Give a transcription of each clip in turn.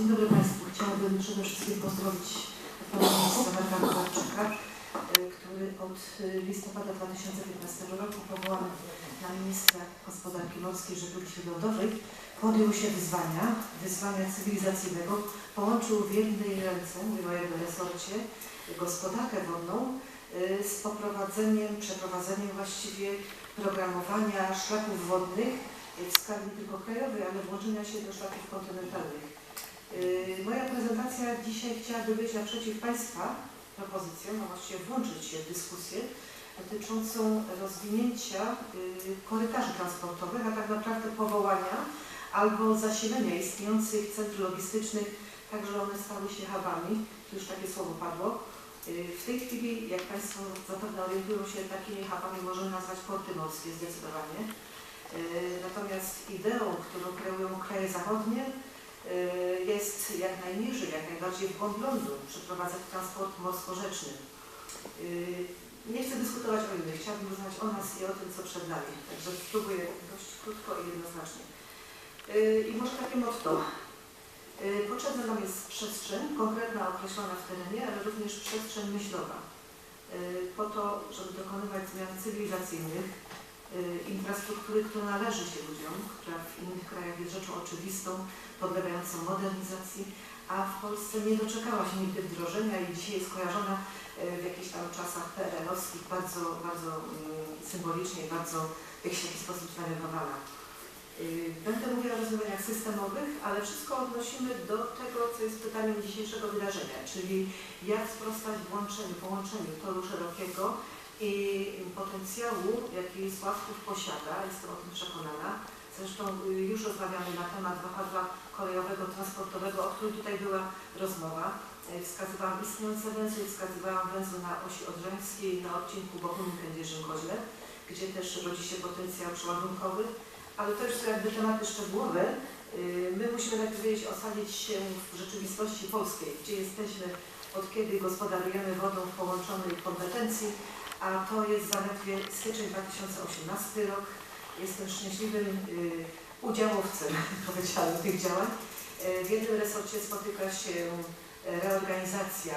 Dzień dobry Państwu. Chciałabym przede wszystkim pozdrowić pana ministra Marka Kowarczyka, y, który od y, listopada 2015 roku powołany na ministra gospodarki morskiej i żeglugi śródlądowej podjął się wyzwania, wyzwania cywilizacyjnego, połączył w jednej ręce, mówię o jego resorcie, gospodarkę wodną y, z poprowadzeniem, przeprowadzeniem właściwie programowania szlaków wodnych w skali tylko krajowej, ale włączenia się do szlaków kontynentalnych. Yy, Moja prezentacja dzisiaj chciałaby być naprzeciw Państwa propozycjom, a właściwie włączyć się w dyskusję dotyczącą rozwinięcia yy, korytarzy transportowych, a tak naprawdę powołania albo zasilenia istniejących centrów logistycznych, tak że one stały się hubami, tu już takie słowo padło. Yy, W tej chwili, jak Państwo zapewne orientują się, takimi hubami możemy nazwać porty morskie zdecydowanie. Natomiast ideą, którą kreują kraje zachodnie, y, jest jak najniżej, jak najbardziej w głąb lądu przeprowadzać transport morsko-rzeczny. Y, Nie chcę dyskutować o innych, chciałabym rozmawiać o nas i o tym, co przed nami. Także spróbuję dość krótko i jednoznacznie. Y, I może takie motto. Y, Potrzebna nam jest przestrzeń, konkretna, określona w terenie, ale również przestrzeń myślowa. Y, Po to, żeby dokonywać zmian cywilizacyjnych, y, infrastruktury, która należy się ludziom, która w innych krajach jest rzeczą oczywistą, podlegającą modernizacji, a w Polsce nie doczekała się nigdy wdrożenia i dzisiaj jest kojarzona y, w jakichś tam czasach PRL-owskich bardzo, bardzo mm, symbolicznie, bardzo w jakiś taki sposób znamionowana. Y, Będę mówiła o rozwiązaniach systemowych, ale wszystko odnosimy do tego, co jest pytaniem dzisiejszego wydarzenia, czyli jak sprostać włączeniu, połączeniu toru szerokiego i potencjału, jaki Sławków posiada, jestem o tym przekonana. Zresztą y, już rozmawiamy na temat wahadła kolejowego, transportowego, o którym tutaj była rozmowa. Y, Wskazywałam istniejące węzły, wskazywałam węzły na osi odrzańskiej, na odcinku Bochum-Kędzierzyn-Koźle, gdzie też rodzi się potencjał przeładunkowy, ale to już jakby tematy szczegółowe. Y, My musimy najpierw wiedzieć, osadzić się w rzeczywistości polskiej, gdzie jesteśmy, od kiedy gospodarujemy wodą w połączonej kompetencji, a to jest zaledwie styczeń 2018 rok. Jestem szczęśliwym y, udziałowcem, powiedziałam, tych działań. Y, W jednym resorcie spotyka się y, reorganizacja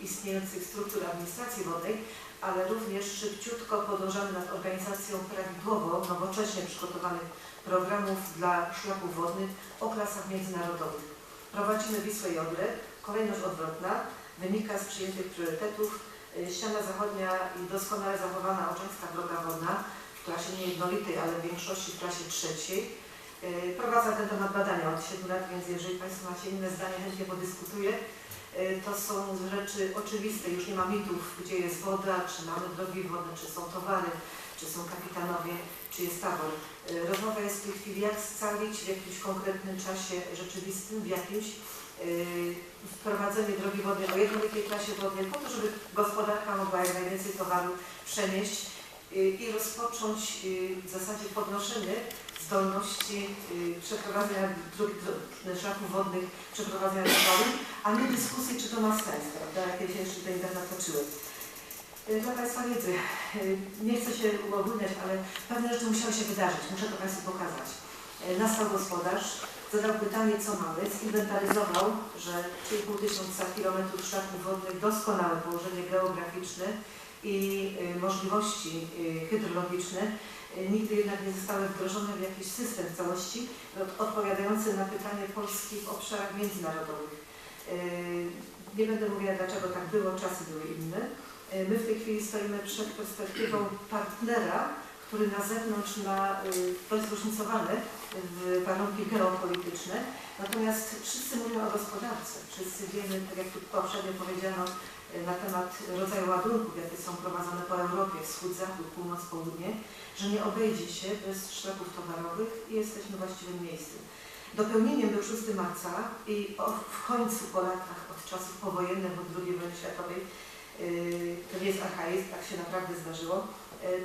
istniejących struktur administracji wodnej, ale również szybciutko podążamy nad organizacją prawidłowo, nowocześnie przygotowanych programów dla szlaków wodnych o klasach międzynarodowych. Prowadzimy Wisłę i Odrę, kolejność odwrotna, wynika z przyjętych priorytetów ściana zachodnia i doskonale zachowana Oczęska Droga Wodna w klasie niejednolitej, ale w większości w klasie trzeciej. Y, Prowadzę ten temat badania od 7 lat, więc jeżeli Państwo macie inne zdanie, chętnie podyskutuję. Y, To są rzeczy oczywiste, już nie ma mitów, gdzie jest woda, czy mamy drogi wodne, czy są towary, czy są kapitanowie, czy jest tabor. Y, Rozmowa jest w tej chwili, jak scalić w jakimś konkretnym czasie rzeczywistym, w jakimś y, wprowadzenie drogi wodnej o jednolitej klasie wodnej, po to, żeby gospodarka mogła jak najwięcej towaru przenieść y, i rozpocząć y, w zasadzie podnoszenie zdolności y, przeprowadzenia dróg, szlaków wodnych, przeprowadzenia towaru, a nie dyskusji, czy to ma sens, prawda, jakie się jeszcze ten internet toczyły. Y, Dla Państwa wiedzy, y, nie chcę się uogólniać, ale pewne rzeczy musiały się wydarzyć, muszę to Państwu pokazać. Y, Nastał gospodarz, zadał pytanie, co mamy, zinwentaryzował, że 3,5 tysiąca kilometrów szlaków wodnych, doskonałe położenie geograficzne i y, możliwości y, hydrologiczne y, nigdy jednak nie zostały wdrożone w jakiś system w całości od- odpowiadający na pytanie Polski w obszarach międzynarodowych. Nie będę mówiła, dlaczego tak było, czasy były inne. My w tej chwili stoimy przed perspektywą partnera, który na zewnątrz ma, y, jest zróżnicowane, w warunki geopolityczne, natomiast wszyscy mówią o gospodarce. Wszyscy wiemy, tak jak tu poprzednio powiedziano, y, na temat rodzaju ładunków, jakie są prowadzone po Europie, wschód, zachód, północ, południe, że nie obejdzie się bez szlaków towarowych i jesteśmy właściwym miejscu. Dopełnieniem był 6 marca i w końcu po latach, od czasów powojennych, od II wojny światowej, yy, to nie jest archaizm, tak się naprawdę zdarzyło,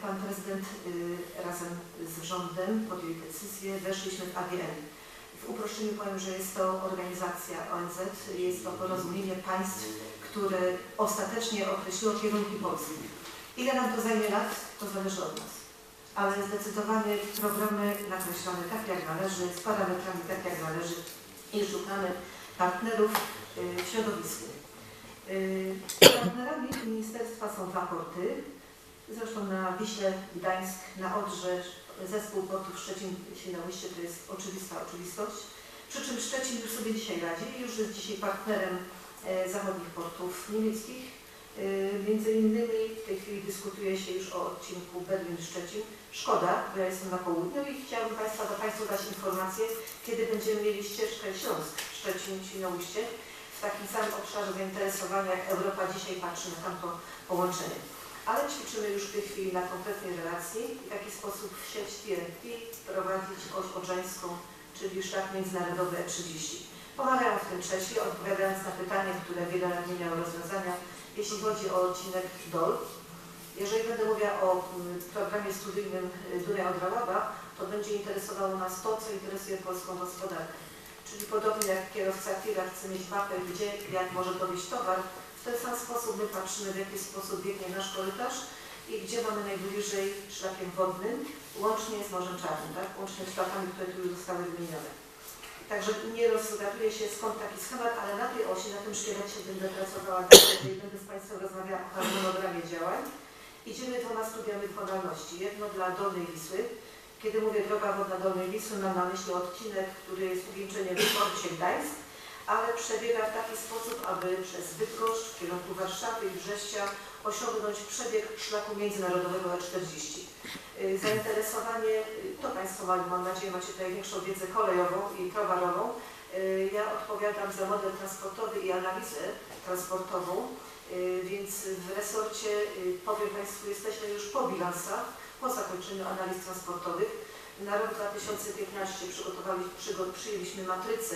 pan prezydent yy, razem z rządem podjęli decyzję, weszliśmy w AGN. W uproszczeniu powiem, że jest to organizacja ONZ, jest to porozumienie państw, które ostatecznie określiło kierunki Polski. Ile nam to zajmie lat, to zależy od nas. Ale zdecydowanie programy nakreślone tak jak należy, z parametrami tak jak należy i szukamy partnerów y, w środowisku. Partnerami ministerstwa są dwa porty, zresztą na Wiśle, Gdańsk, na Odrze, zespół portów Szczecin, Świnoujście to jest oczywista oczywistość. Przy czym Szczecin już sobie dzisiaj radzi, już jest dzisiaj partnerem e, zachodnich portów niemieckich. E, Między innymi w tej chwili dyskutuje się już o odcinku Berlin-Szczecin. Szkoda, bo ja jestem na południu i chciałabym Państwa, do Państwu dać informację, kiedy będziemy mieli ścieżkę Śląsk, Szczecin, Świnoujście w takim samym obszarze zainteresowania, jak Europa dzisiaj patrzy na tamto połączenie. Ale ćwiczymy już w tej chwili na konkretnej relacji, w jaki sposób w sieć TNT prowadzić oś odrzańską, czyli szlak międzynarodowy E30. Pomagają w tym Czesi, odpowiadając na pytanie, które wiele lat nie miało rozwiązania, jeśli chodzi o odcinek DOL. Jeżeli będę mówiła o mm, programie studyjnym y, Dunia Odrałaba, to będzie interesowało nas to, co interesuje polską gospodarkę. Czyli podobnie jak kierowca tira chce mieć mapę, gdzie, jak może dowieść towar, w ten sam sposób my patrzymy, w jaki sposób biegnie nasz korytarz i gdzie mamy najbliżej szlakiem wodnym, łącznie z Morzem Czarnym, tak? łącznie z szlakami, które tu już zostały wymienione. Także nie rozgaduję się skąd taki schemat, ale na tej osi, na tym szkielecie będę pracowała dalej, jeżeli będę z Państwem rozmawiała o harmonogramie działań. Idziemy dwoma studiami wykonalności. Jedno dla Dolnej Wisły. Kiedy mówię droga wodna Dolnej Wisły, mam na myśli odcinek, który jest uwieńczeniem Wyborczy Gdańsk, ale przebiega w taki sposób, aby przez Bydgoszcz w kierunku Warszawy i Brześcia osiągnąć przebieg szlaku międzynarodowego E40. Y, Zainteresowanie, y, to Państwo mają, mam nadzieję, macie tutaj większą wiedzę kolejową i towarową. Y, Ja odpowiadam za model transportowy i analizę transportową, więc w resorcie, powiem Państwu, jesteśmy już po bilansach, po zakończeniu analiz transportowych. Na rok 2015 przygotowali, przygo, przyjęliśmy matrycę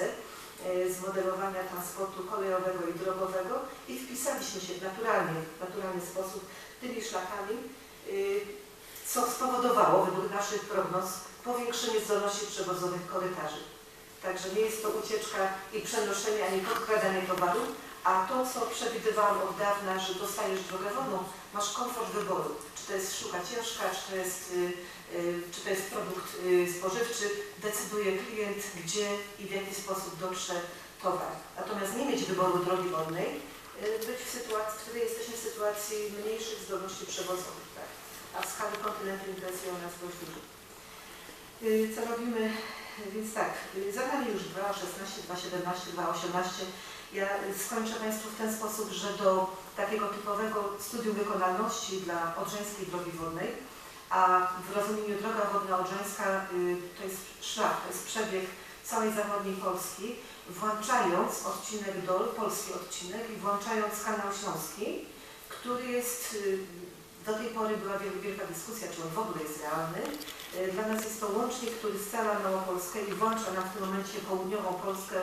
y, zmodelowania transportu kolejowego i drogowego i wpisaliśmy się w naturalny sposób tymi szlakami, y, co spowodowało według naszych prognoz powiększenie zdolności przewozowych korytarzy. Także nie jest to ucieczka i przenoszenie, ani podkradanie towaru, a to, co przewidywałam od dawna, że dostajesz drogę wodną, masz komfort wyboru. Czy to jest sztuka ciężka, czy to jest, y, y, czy to jest produkt y, spożywczy, decyduje klient, gdzie i w jaki sposób dotrze towar. Natomiast nie mieć wyboru drogi wodnej, y, być w sytuacji, w której jesteśmy w sytuacji mniejszych zdolności przewozowych. Tak? A w skali kontynentu interesują nas dość dużo. Y, Co robimy? Więc tak, zadali już 2.16, 2.17, 2.18. Ja skończę Państwu w ten sposób, że do takiego typowego studium wykonalności dla Odrzańskiej Drogi Wodnej, a w rozumieniu droga wodna Odrzańska y, to jest szlak, to jest przebieg całej zachodniej Polski, włączając odcinek DOL, polski odcinek i włączając kanał śląski, który jest, y, do tej pory była wiel- wielka dyskusja, czy on w ogóle jest realny. Y, Dla nas jest to łącznik, który scala Małopolskę i włącza nam w tym momencie południową Polskę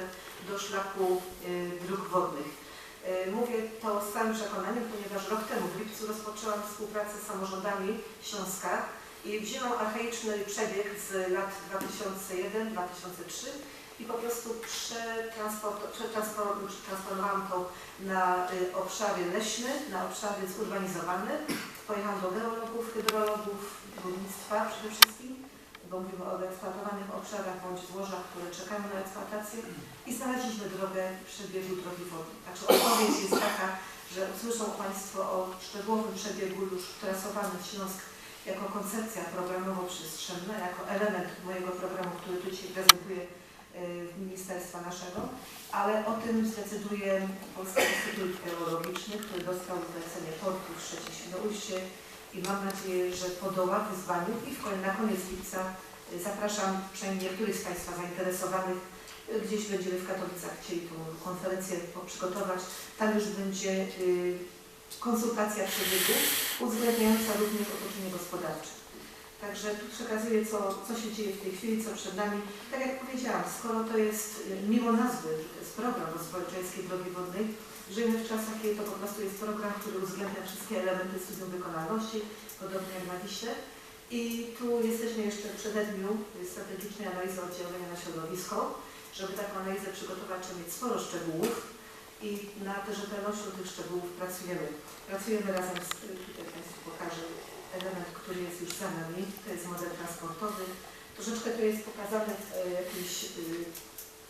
do szlaku y, dróg wodnych. Y, Mówię to z całym przekonaniem, ponieważ rok temu w lipcu rozpoczęłam współpracę z samorządami Śląska i wzięłam archaiczny przebieg z lat 2001-2003 i po prostu przetransformowałam to na y, obszary leśne, na obszary zurbanizowane. Pojechałam do geologów, hydrologów, górnictwa przede wszystkim, bo mówimy o wyeksploatowanych obszarach bądź złożach, które czekają na eksploatację i znaleźliśmy drogę przebiegu drogi wodnej. Także odpowiedź jest taka, że usłyszą Państwo o szczegółowym przebiegu już trasowany Śląsk jako koncepcja programowo-przestrzenna, jako element mojego programu, który tu dzisiaj prezentuję ministerstwa naszego, ale o tym zdecyduje Polski Instytut Geologiczny, który dostał zlecenie portu w Szczecinie Świnoujście i mam nadzieję, że podoła wyzwaniu i na koniec lipca y, zapraszam przynajmniej niektórych z Państwa zainteresowanych. y, Gdzieś będziemy w Katowicach chcieli tą konferencję przygotować. Tam już będzie y, konsultacja przebiegu uwzględniająca również otoczenie gospodarcze. Także tu przekazuję, co, co się dzieje w tej chwili, co przed nami. Tak jak powiedziałam, skoro to jest, y, mimo nazwy, to jest program rozwoju Drogi Wodnej, żyjemy w czasach, kiedy to po prostu jest program, który uwzględnia wszystkie elementy studium wykonalności, podobnie jak na Wiśle. I tu jesteśmy jeszcze w przededniu strategicznej analizy oddziaływania na środowisko. Żeby taką analizę przygotować, trzeba mieć sporo szczegółów i nad rzetelnością tych szczegółów pracujemy. Pracujemy razem z, y, tutaj Państwu pokażę element, który jest już za nami, to jest model transportowy. Troszeczkę to jest pokazane w e, jakiejś y,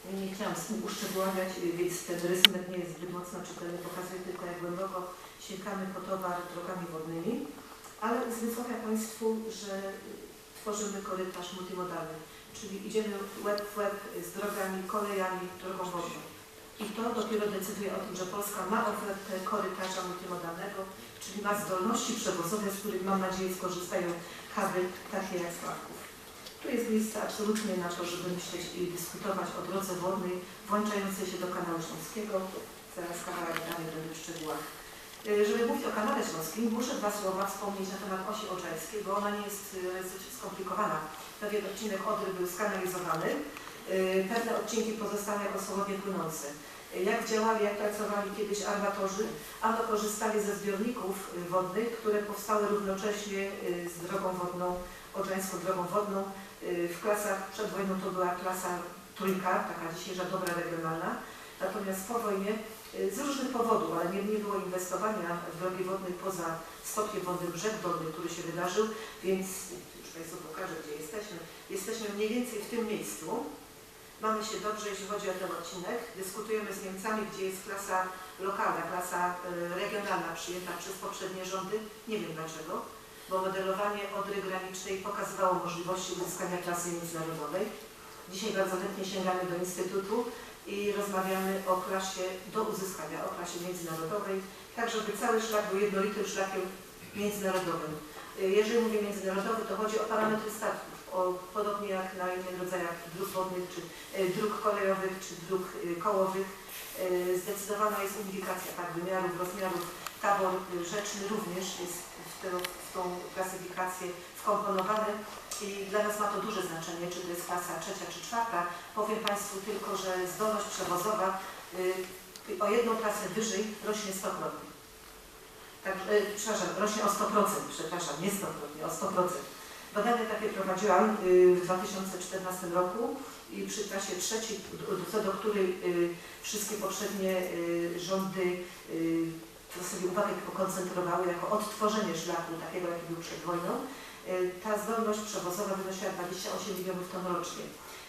mini chciałam uszczegóławiać, y, więc ten rysunek nie jest zbyt mocno czytelny, pokazuje tylko jak głęboko sięgamy po towar drogami wodnymi, ale uzmysławia Państwu, że tworzymy korytarz multimodalny, czyli idziemy web w web z drogami, kolejami, drogą wodną. I to dopiero decyduje o tym, że Polska ma ofertę korytarza multimodalnego, czyli ma zdolności przewozowe, z których mam nadzieję skorzystają huby takie jak Sławków. Tu jest miejsce absolutnie na to, żeby myśleć i dyskutować o drodze wodnej włączającej się do kanału śląskiego. Zaraz kawałek dalej będę w szczegółach. Y, Żeby mówić o kanale śląskim, muszę dwa słowa wspomnieć na temat osi odrzańskiej, bo ona nie jest dosyć skomplikowana. Pewien odcinek Odry był skanalizowany, y, pewne odcinki pozostały jako słowowie płynące. Jak działali, jak pracowali kiedyś armatorzy, ano korzystali ze zbiorników y, wodnych, które powstały równocześnie y, z drogą wodną, odrzańską drogą wodną. Y, W klasach przed wojną to była klasa trójka, taka dzisiejsza dobra regionalna. Natomiast po wojnie z różnych powodów, ale nie, nie było inwestowania w drogi wodne poza stopkiem wodnym brzeg dolny, który się wydarzył, więc już Państwu pokażę, gdzie jesteśmy. Jesteśmy mniej więcej w tym miejscu. Mamy się dobrze, jeśli chodzi o ten odcinek. Dyskutujemy z Niemcami, gdzie jest klasa lokalna, klasa y, regionalna przyjęta przez poprzednie rządy. Nie wiem dlaczego, bo modelowanie Odry Granicznej pokazywało możliwości uzyskania klasy międzynarodowej. Dzisiaj bardzo chętnie sięgamy do Instytutu i rozmawiamy o klasie do uzyskania, o klasie międzynarodowej, tak żeby cały szlak był jednolitym szlakiem międzynarodowym. Y, Jeżeli mówię międzynarodowy, to chodzi o parametry statków, o, podobnie jak na innych rodzajach dróg wodnych, czy y, dróg kolejowych, czy dróg y, kołowych. Y, Zdecydowana jest unifikacja tak, wymiarów, rozmiarów. Tabor rzeczny również jest w, tę, w tą klasyfikację wkomponowany i dla nas ma to duże znaczenie, czy to jest klasa trzecia czy czwarta. Powiem Państwu tylko, że zdolność przewozowa o jedną klasę wyżej rośnie stokrotnie. Także, przepraszam, rośnie o 100%, przepraszam, nie stokrotnie, o 100%. Badania takie prowadziłam y, w 2014 roku i przy klasie trzeciej, co do której y, wszystkie poprzednie y, rządy sobie uwagę pokoncentrowały jako odtworzenie szlaku takiego, jaki był przed wojną, ta zdolność przewozowa wynosiła 28 milionów ton rocznie.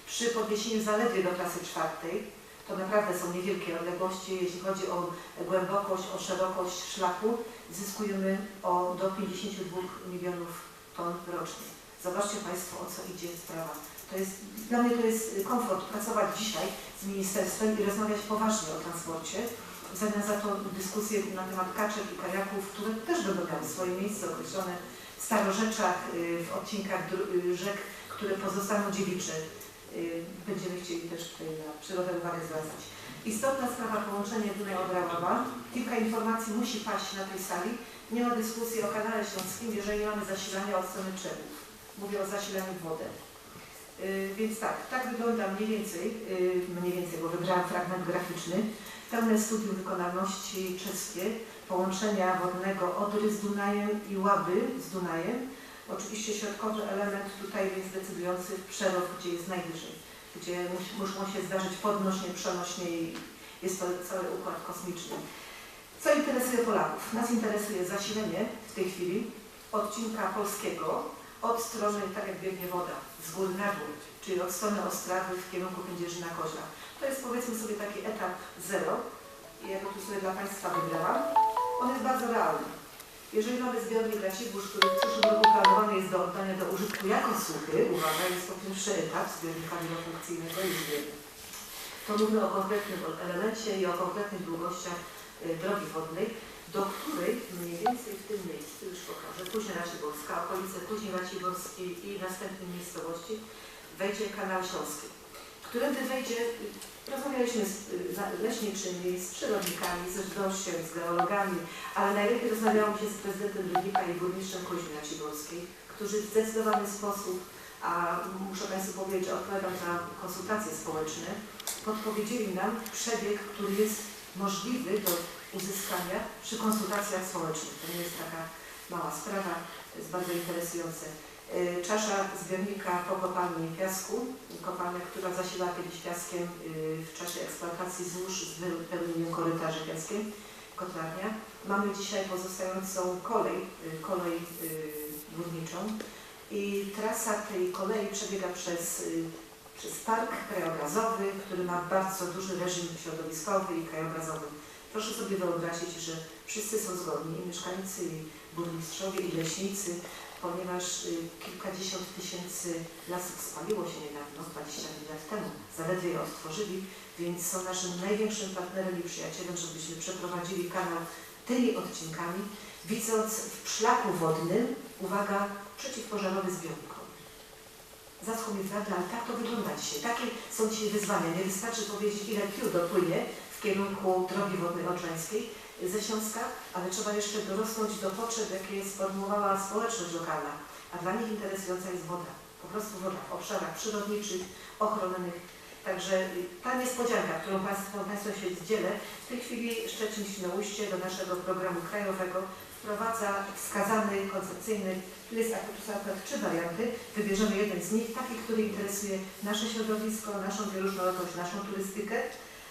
Przy podniesieniu zaledwie do klasy czwartej, to naprawdę są niewielkie odległości, jeśli chodzi o głębokość, o szerokość szlaku, zyskujemy o do 52 milionów ton rocznie. Zobaczcie Państwo, o co idzie sprawa. To jest, dla mnie to jest komfort pracować dzisiaj z ministerstwem i rozmawiać poważnie o transporcie, w zamian za to dyskusje na temat kaczek i kajaków, które też będą miały swoje miejsce określone w starorzeczach, y, w odcinkach y, rzek, które pozostaną dziewicze. Y, Będziemy chcieli też tutaj na przyrodę uwagę zwracać. Istotna sprawa połączenia Dunaj-Odra-Łaba. Kilka informacji musi paść na tej sali. Nie ma dyskusji o kanale śląskim, jeżeli mamy zasilania od strony Czechów. Mówię o zasilaniu w wodę. Y, Więc tak, tak wygląda mniej więcej, y, mniej więcej, bo wybrałam fragment graficzny, pełne studium wykonalności czeskie, połączenia wodnego Odry z Dunajem i Łaby z Dunajem. Oczywiście środkowy element tutaj jest decydujący przerok, gdzie jest najwyżej, gdzie muszą się zdarzyć podnośnie, przenośnie i jest to cały układ kosmiczny. Co interesuje Polaków? Nas interesuje zasilenie w tej chwili odcinka polskiego od strony, tak jak biegnie woda, z góry na dół, czyli od strony Ostrawy w kierunku Kędzierzyna Kozła. To jest powiedzmy sobie taki etap zero ja go tu sobie dla Państwa wybrałam. On jest bardzo realny. Jeżeli mamy zbiornik Racibórz, który w przyszłym roku planowany jest do oddania do użytku jako suchy, uwaga, jest to pierwszy etap zbiornika wielofunkcyjnego i zbiornika to mówimy o konkretnym elemencie i o konkretnych długościach y, drogi wodnej, do której mniej więcej w tym miejscu, już pokażę, później Raciborska, okolice później Raciborskiej i następnej miejscowości wejdzie kanał Śląski, którędy wejdzie, rozmawialiśmy z leśniczymi, z przyrodnikami, z żywnością, z geologami, ale najlepiej rozmawiałam się z prezydentem Rybnika i burmistrzem Kuźni Raciborskiej, którzy w zdecydowany sposób, a muszę Państwu powiedzieć, odpowiadam za konsultacje społeczne, podpowiedzieli nam przebieg, który jest możliwy do uzyskania przy konsultacjach społecznych. To nie jest taka mała sprawa, to jest bardzo interesujące. Y, Czasza zbiornika po kopalni piasku, kopalnia, która zasilała kiedyś piaskiem y, w czasie eksploatacji złóż z wypełnieniem korytarzy piaskiem, kotlarnia. Mamy dzisiaj pozostającą kolej, y, kolej górniczą i trasa tej kolei przebiega przez przez park krajobrazowy, który ma bardzo duży reżim środowiskowy i krajobrazowy. Proszę sobie wyobrazić, że wszyscy są zgodni, i mieszkańcy, i burmistrzowie, i leśnicy, ponieważ y, kilkadziesiąt tysięcy lasów spaliło się niedawno, 20 lat temu, zaledwie je odtworzyli, więc są naszym największym partnerem i przyjacielem, żebyśmy przeprowadzili kanał tymi odcinkami, widząc w szlaku wodnym, uwaga, przeciwpożarowy zbiornik. Zaschł mi tak to wygląda dzisiaj. Takie są dzisiaj wyzwania. Nie wystarczy powiedzieć, ile pił dopłynie w kierunku drogi wodnej odrzańskiej ze Śląska, ale trzeba jeszcze dorosnąć do potrzeb, jakie sformułowała społeczność lokalna. A dla nich interesująca jest woda. Po prostu woda w obszarach przyrodniczych, ochronnych. Także ta niespodzianka, którą Państwo, Państwo się dzielę, w tej chwili Szczecin Świnoujście do naszego programu krajowego wprowadza wskazany koncepcyjny tu są akurat trzy warianty. Wybierzemy jeden z nich, taki, który interesuje nasze środowisko, naszą bioróżnorodność, naszą turystykę.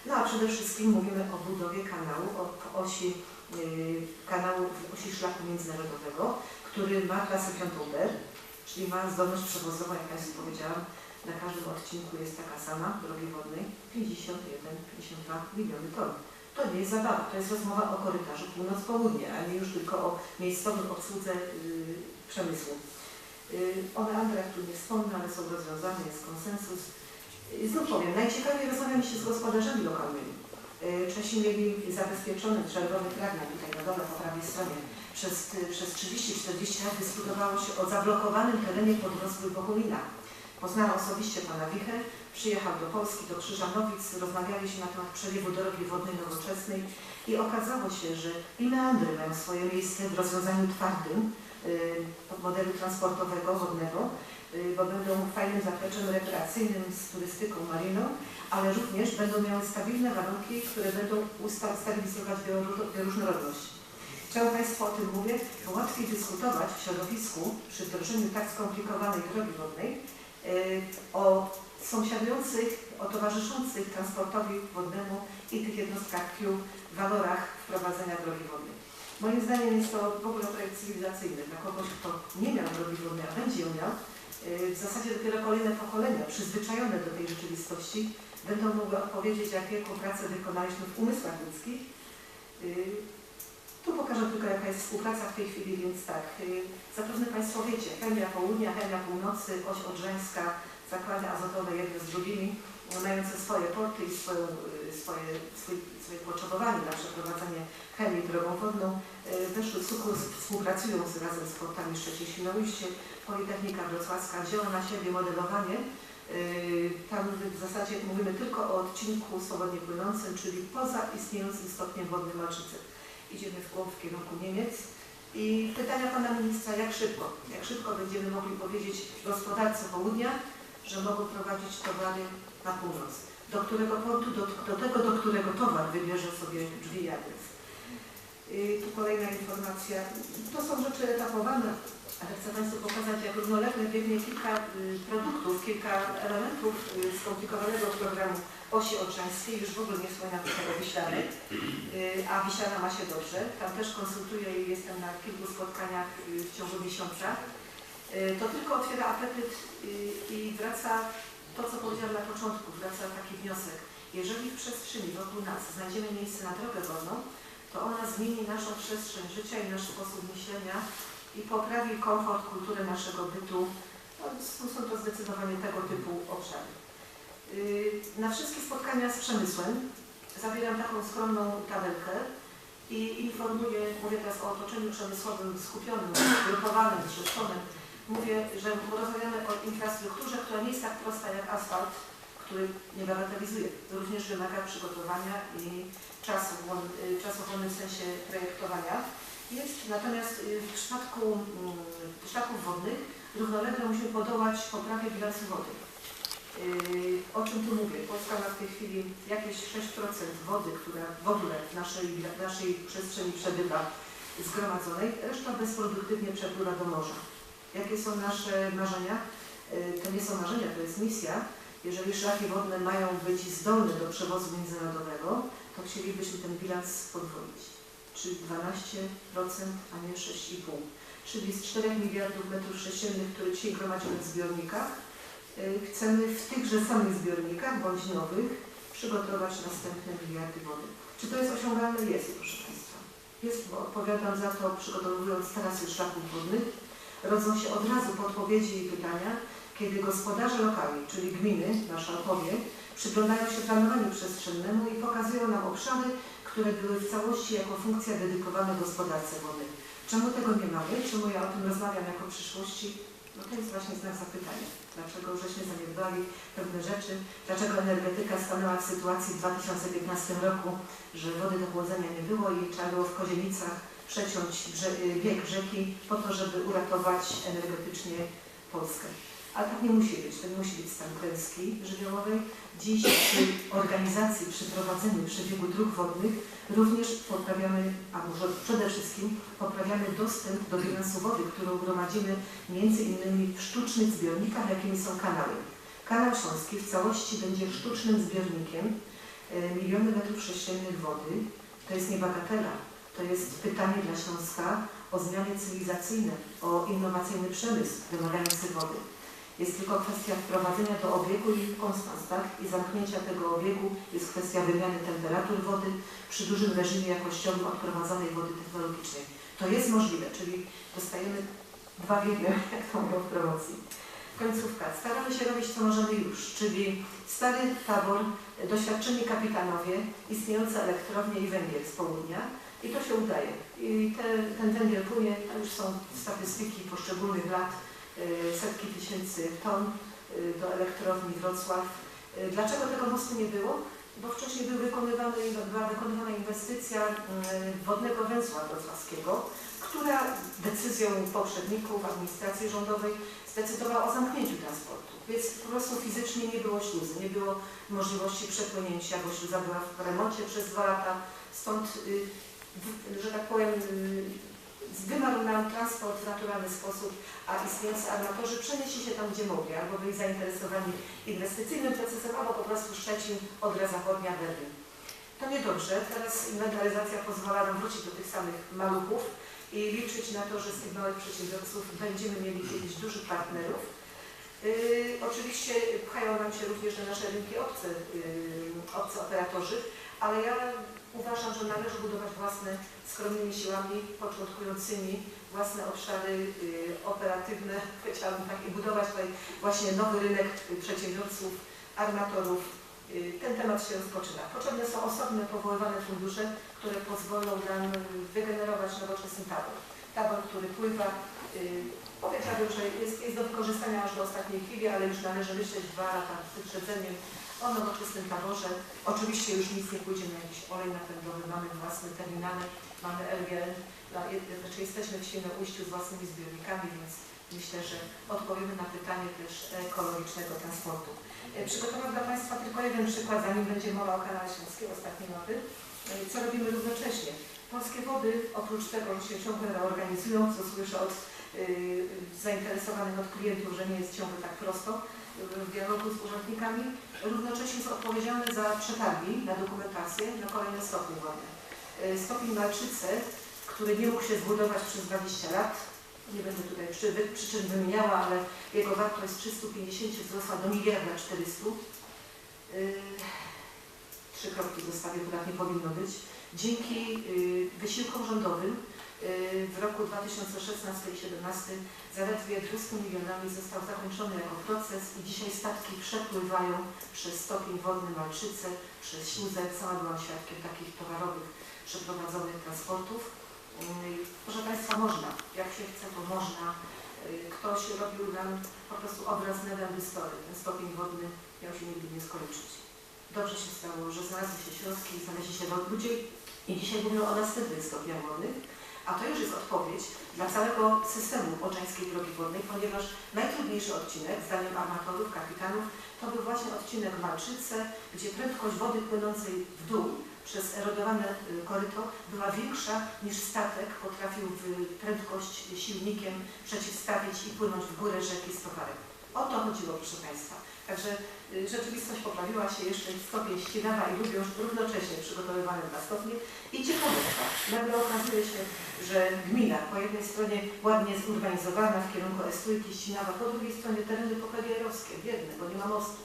No a przede wszystkim mówimy o budowie kanału, o osi yy, kanału w osi szlaku międzynarodowego, który ma klasę 5 B, czyli ma zdolność przewozową, jak Państwu powiedziałam, na każdym odcinku jest taka sama, drogi wodnej, 51-52 miliony ton. To nie jest zabawa, to jest rozmowa o korytarzu północ-południe, a nie już tylko o miejscowym obsłudze yy, przemysłu. Yy, o meandrach tu nie wspomnę, ale są rozwiązane, jest konsensus. Yy, znów powiem, najciekawiej rozmawiam się z gospodarzami lokalnymi. Yy, Czesi mieli zabezpieczony czerwony fragment tutaj na dole po prawej stronie. Przez, yy, przez 30-40 lat dyskutowało się o zablokowanym terenie podrosłych Bohumina. Poznałam osobiście pana Wichę, przyjechał do Polski, do Krzyżanowic, rozmawialiśmy na temat przelewu drogi wodnej nowoczesnej i okazało się, że i meandry mają swoje miejsce w rozwiązaniu twardym yy, modelu transportowego wodnego, bo będą fajnym zapleczem rekreacyjnym z turystyką maryną, ale również będą miały stabilne warunki, które będą usta- stabilizować bioróż- bioróżnorodność. Czemu Państwu o tym mówię? Bo łatwiej dyskutować w środowisku przy wdrożeniu tak skomplikowanej drogi wodnej yy, o sąsiadujących, o towarzyszących transportowi wodnemu i tych jednostkach Q walorach wprowadzenia drogi wodnej. Moim zdaniem jest to w ogóle projekt cywilizacyjny dla kogoś, kto nie miał drogi wodnej, a będzie ją miał. Yy, W zasadzie dopiero kolejne pokolenia przyzwyczajone do tej rzeczywistości będą mogły odpowiedzieć, jak wielką pracę wykonaliśmy w umysłach ludzkich. Yy, Tu pokażę tylko, jaka jest współpraca w tej chwili, więc tak, yy, zapewne Państwo wiecie, Chemia Południa, Chemia Północy, Oś Odrzańska, zakłady azotowe jedne z drugimi, mające swoje porty i swoją, y, swoje, swój, swoje potrzebowanie na przeprowadzenie chemii drogą wodną. Y, Weszły sukurs, współpracują z, razem z portami Szczecin Świnoujście, Politechnika Wrocławska wzięła na siebie modelowanie. Y, Tam w zasadzie mówimy tylko o odcinku swobodnie płynącym, czyli poza istniejącym stopniem wodnym Malczycy. Idziemy w głąb w kierunku Niemiec. I pytania Pana Ministra, jak szybko? Jak szybko będziemy mogli powiedzieć gospodarce południa, że mogą prowadzić towary na północ. Do którego portu, do, do tego, do którego towar wybierze sobie drzwi i adres. Yy, tu kolejna informacja. To są rzeczy etapowane, ale chcę Państwu pokazać, jak równolegle biegnie kilka y, produktów, kilka elementów y, skomplikowanego programu osi odrzańskiej. Już w ogóle nie wspominam tutaj o Wiślanie, y, a Wiślana ma się dobrze. Tam też konsultuję i jestem na kilku spotkaniach w ciągu miesiąca. To tylko otwiera apetyt i wraca to, co powiedziałam na początku, wraca taki wniosek. Jeżeli w przestrzeni wokół nas znajdziemy miejsce na drogę wodną, to ona zmieni naszą przestrzeń życia i nasz sposób myślenia i poprawi komfort, kulturę naszego bytu. No, są- to zdecydowanie tego typu obszary. Yy, Na wszystkie spotkania z przemysłem zawieram taką skromną tabelkę i informuję, mówię teraz o otoczeniu przemysłowym skupionym, zgrupowanym, zrzeszonym. Mówię, że rozmawiamy o infrastrukturze, która nie jest tak prosta jak asfalt, który nie bagatelizuje. Również wymaga przygotowania i czasu, wolnym w sensie projektowania. Jest natomiast y, w przypadku mm, szlaków wodnych równolegle musimy podołać poprawie bilansu wody. Yy, O czym tu mówię? Polska ma w tej chwili jakieś 6% wody, która w ogóle w naszej, w naszej przestrzeni przebywa zgromadzonej, reszta bezproduktywnie przepływa do morza. Jakie są nasze marzenia? To nie są marzenia, to jest misja. Jeżeli szlaki wodne mają być zdolne do przewozu międzynarodowego, to chcielibyśmy ten bilans podwoić. Czyli 12%, a nie 6,5%. Czyli z 4 miliardów metrów sześciennych, które dzisiaj gromadzimy w zbiornikach, y, chcemy w tychże samych zbiornikach bądź nowych przygotować następne miliardy wody. Czy to jest osiągalne? Jest, proszę Państwa. Jest, bo odpowiadam za to, przygotowując trasy szlaków wodnych. Rodzą się od razu podpowiedzi i pytania, kiedy gospodarze lokalni, czyli gminy, marszałkowie, przyglądają się planowaniu przestrzennemu i pokazują nam obszary, które były w całości jako funkcja dedykowane gospodarce wodnej. Czemu tego nie mamy? Czemu ja o tym rozmawiam jako przyszłości? No to jest właśnie znak zapytania. Dlaczego żeśmy zaniedbali pewne rzeczy? Dlaczego energetyka stanęła w sytuacji w 2015 roku, że wody do chłodzenia nie było i trzeba było w Kozienicach przeciąć bieg rzeki po to, żeby uratować energetycznie Polskę. Ale tak nie musi być. To nie musi być stan klęski żywiołowej. Dziś przy organizacji, przy prowadzeniu przebiegu dróg wodnych również poprawiamy, a może przede wszystkim poprawiamy dostęp do bilansu wody, którą gromadzimy między innymi w sztucznych zbiornikach, jakimi są kanały. Kanał Śląski w całości będzie sztucznym zbiornikiem e, miliony metrów sześciennych wody. To jest nie bagatela. To jest pytanie dla Śląska o zmiany cywilizacyjne, o innowacyjny przemysł wymagający wody. Jest tylko kwestia wprowadzenia do obiegu i konstans, tak? I zamknięcia tego obiegu jest kwestia wymiany temperatur wody przy dużym reżimie jakościowym odprowadzonej wody technologicznej. To jest możliwe, czyli dostajemy dwa w jednym, jak to mówią w promocji. Końcówka. Staramy się robić, co możemy już, czyli stary tabor, doświadczeni kapitanowie, istniejące elektrownie i węgiel z południa. I to się udaje. I te, ten węgiel płynie, to już są statystyki poszczególnych lat, setki tysięcy ton y, do elektrowni Wrocław. Y, Dlaczego tego mostu nie było? Bo wcześniej był wykonywany, była wykonywana inwestycja y, wodnego węzła wrocławskiego, która decyzją poprzedników administracji rządowej zdecydowała o zamknięciu transportu. Więc po prostu fizycznie nie było śluzy, nie było możliwości przepłynięcia, bo śluza była w remoncie przez dwa lata. Stąd, y, że tak powiem, wymarł nam transport w naturalny sposób, a istniejący armatorzy przenieśli się tam, gdzie mogli, albo byli zainteresowani inwestycyjnym procesem, albo po prostu Szczecin, Odra Zachodnia, Berlin. To niedobrze. Teraz inwentaryzacja pozwala nam wrócić do tych samych maluchów i liczyć na to, że z tych małych przedsiębiorców będziemy mieli kiedyś dużych partnerów. Yy, oczywiście pchają nam się również na nasze rynki obce, yy, operatorzy, ale ja uważam, że należy budować własne, skromnymi siłami początkującymi, własne obszary yy, operatywne, chciałabym tak, i budować tutaj właśnie nowy rynek yy, przedsiębiorców, armatorów. Yy, Ten temat się rozpoczyna. Potrzebne są osobne, powoływane fundusze, które pozwolą nam wygenerować nowoczesny tabor. Tabor, który pływa, yy, powiedziałabym, że jest, jest do wykorzystania aż do ostatniej chwili, ale już należy myśleć dwa lata z wyprzedzeniem o nowoczesnym taborze. Oczywiście już nic nie pójdzie na jakiś olej napędowy, mamy własne terminale, mamy LGN, znaczy jesteśmy w Świnoujściu z własnymi zbiornikami, więc myślę, że odpowiemy na pytanie też ekologicznego transportu. E, Przygotowałam dla Państwa tylko jeden przykład, zanim będzie mowa o kanale Śląskiego, ostatniej noty. E, Co robimy równocześnie? Polskie Wody oprócz tego się ciągle reorganizują, co słyszę od y, zainteresowanych od klientów, że nie jest ciągle tak prosto w dialogu z urzędnikami. Równocześnie są odpowiedzialne za przetargi na dokumentację na kolejne stopnie wodne. Y, Stopień Malczyce, który nie mógł się zbudować przez 20 lat, nie będę tutaj przyczyn wymieniała, ale jego wartość z 350 wzrosła do miliarda 400. Y, Trzy kropki zostawię, bo tak nie powinno być. Dzięki y, wysiłkom rządowym w roku 2016 i 2017 zaledwie 200 milionami został zakończony jako proces i dzisiaj statki przepływają przez stopień wodny Malczyce, przez Śluzę. Sama byłam świadkiem takich towarowych przeprowadzonych transportów. Y, Proszę Państwa, można. Jak się chce, to można. Y, Ktoś robił nam po prostu obraz Nevem Dystory. Ten stopień wodny miał się nigdy nie skończyć. Dobrze się stało, że znalazły się środki, znaleźli się ludzie i dzisiaj mówią o następnych stopniach wodnych, a to już jest odpowiedź dla całego systemu Oczańskiej Drogi Wodnej, ponieważ najtrudniejszy odcinek, zdaniem armatorów, kapitanów, to był właśnie odcinek Malczyce, gdzie prędkość wody płynącej w dół przez erodowane y, koryto była większa niż statek potrafił w prędkość silnikiem przeciwstawić i płynąć w górę rzeki z towarem. O to chodziło, proszę Państwa. Także y, rzeczywistość poprawiła się jeszcze stopień ścinawa i również równocześnie przygotowywany dla stopni. I ciekawostka, nagle okazuje się, że gmina po jednej stronie ładnie zurbanizowana w kierunku Estujki, Ścinawa, po drugiej stronie tereny popegeerowskie, biedne, bo nie ma mostu.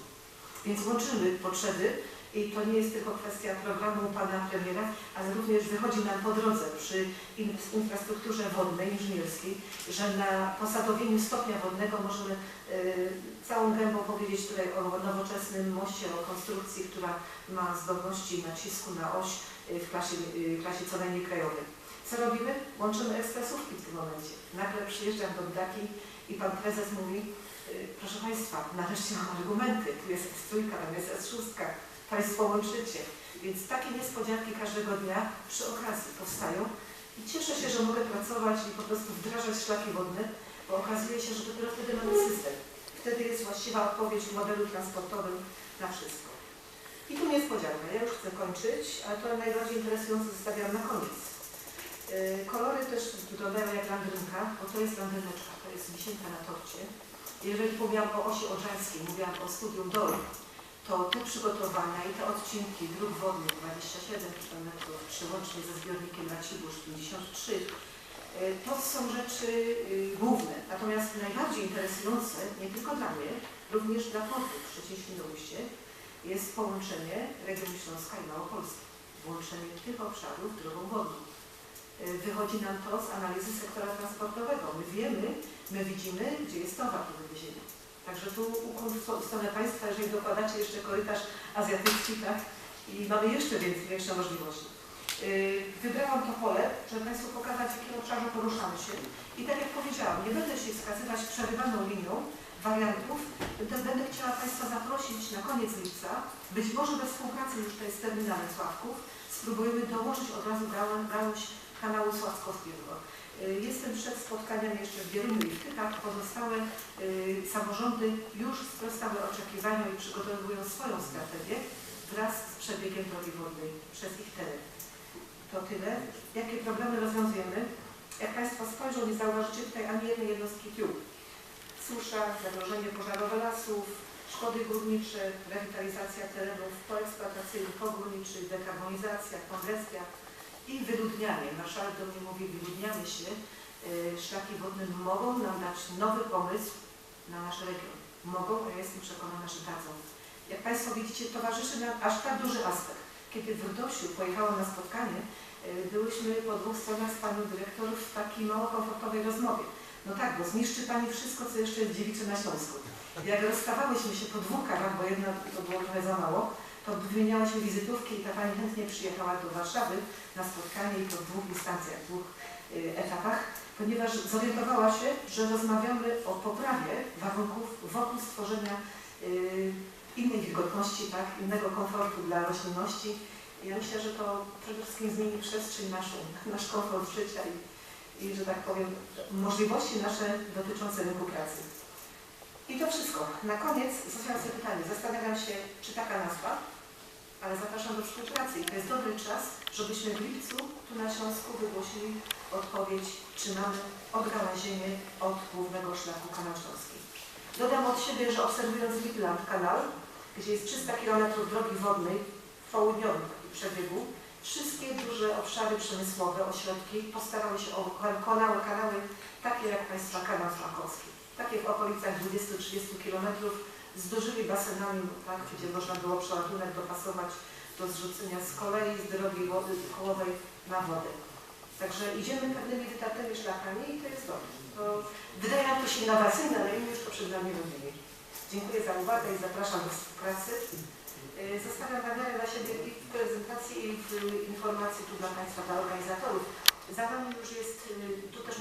Więc łączymy potrzeby i to nie jest tylko kwestia programu pana premiera, ale również wychodzi nam po drodze przy in- infrastrukturze wodnej, inżynierskiej, że na posadowieniu stopnia wodnego możemy e, całą gębą powiedzieć tutaj o nowoczesnym moście, o konstrukcji, która ma zdolności nacisku na oś e, w klasie, e, klasie co najmniej krajowej. Co robimy? Łączymy ekspresówki w tym momencie. Nagle przyjeżdżam do Gdaki i pan prezes mówi, proszę Państwa, nareszcie mam argumenty, tu jest S3, tam jest S6, Państwo łączycie. Więc takie niespodzianki każdego dnia przy okazji powstają i cieszę się, że mogę pracować i po prostu wdrażać szlaki wodne, bo okazuje się, że dopiero wtedy mamy system. Wtedy jest właściwa odpowiedź w modelu transportowym na wszystko. I tu niespodzianka, ja już chcę kończyć, ale to najbardziej interesujące zostawiam na koniec. Yy, Kolory też wyglądają jak landrynka, bo to jest landryneczka, to jest wisienka na torcie. Jeżeli mówiłam o osi odrzańskiej, mówiłam o studium DOL, to te przygotowania i te odcinki dróg wodnych 27 km, przyłącznie ze zbiornikiem Racibórz 53, y, to są rzeczy y, główne. Natomiast najbardziej interesujące, nie tylko dla mnie, również dla portu w Szczecinie-Świnoujście, jest połączenie regionu Śląska i Małopolski. Włączenie tych obszarów drogą wodną. Y, Wychodzi nam to z analizy sektora transportowego. My wiemy, my widzimy, gdzie jest towar do wywiezienia. Także tu stronę Państwa, jeżeli dokładacie jeszcze korytarz azjatycki, tak, i mamy jeszcze więcej, większe możliwości. Yy, Wybrałam to pole, żeby Państwu pokazać, w jakim obszarze poruszamy się. I tak jak powiedziałam, nie będę się wskazywać przerywaną linią wariantów, też będę chciała Państwa zaprosić na koniec lipca, być może we współpracy już tutaj z terminalem Sławków, spróbujemy dołożyć od razu gałąź kanału Sławkowskiego. Yy, Jestem przed spotkaniem jeszcze w Wieruniu i w. Pozostałe y, samorządy już sprostały oczekiwaniom i przygotowują swoją strategię wraz z przebiegiem drogi wodnej przez ich teren. To tyle. Jakie problemy rozwiązujemy? Jak Państwo spojrzą, nie zauważycie tutaj ani jednej jednostki TIU. Susza, zagrożenie pożarowe lasów, szkody górnicze, rewitalizacja terenów poeksploatacyjnych, pogórniczych, dekarbonizacja, kongestia i wyludnianie. Marszałek do mnie mówi, wyludniamy się. Y, Szlaki wodne mogą nam dać nowy pomysł na nasz region. Mogą, a ja jestem przekonana, że dadzą. Jak Państwo widzicie, towarzyszy nam aż tak duży aspekt. Kiedy w Rudosiu pojechałam na spotkanie, y, byłyśmy po dwóch stronach z panią dyrektor w takiej mało komfortowej rozmowie. No tak, bo zniszczy Pani wszystko, co jeszcze jest dziewicze na Śląsku. Jak rozstawałyśmy się po dwóch karach, bo jedna to było trochę za mało, to wymieniałyśmy wizytówki i ta Pani chętnie przyjechała do Warszawy na spotkanie i to w dwóch instancjach, w dwóch y, etapach, ponieważ zorientowała się, że rozmawiamy o poprawie warunków wokół stworzenia y, innej wilgotności, tak, innego komfortu dla roślinności. Ja myślę, że to przede wszystkim zmieni przestrzeń naszą, nasz komfort życia i, i że tak powiem, możliwości nasze dotyczące rynku pracy. Na koniec zostawiam sobie pytanie. Zastanawiam się, czy taka nazwa, ale zapraszam do współpracy i to jest dobry czas, żebyśmy w lipcu tu na Śląsku wygłosili odpowiedź, czy mamy odgałęzienie od głównego szlaku Kanał Śląski. Dodam od siebie, że obserwując Lipland kanał, gdzie jest 300 km drogi wodnej w południowym przebiegu, wszystkie duże obszary przemysłowe, ośrodki postarały się o kanały, kanały takie jak Państwa kanał Szlakowski. Takie w okolicach 20-30 km z dużymi basenami, tak, gdzie można było przeładunek dopasować do zrzucenia z kolei, z drogi wody kołowej na wodę. Także idziemy pewnymi wytartymi szlakami i to jest dobrze. To wydaje nam to się innowacyjne, ale inni już to przed nami robili. Dziękuję za uwagę i zapraszam do współpracy. Yy, Zostawiam namiarę dla siebie i w prezentacji, i w informacji tu dla Państwa, dla organizatorów. Za Wami już jest, yy, tu też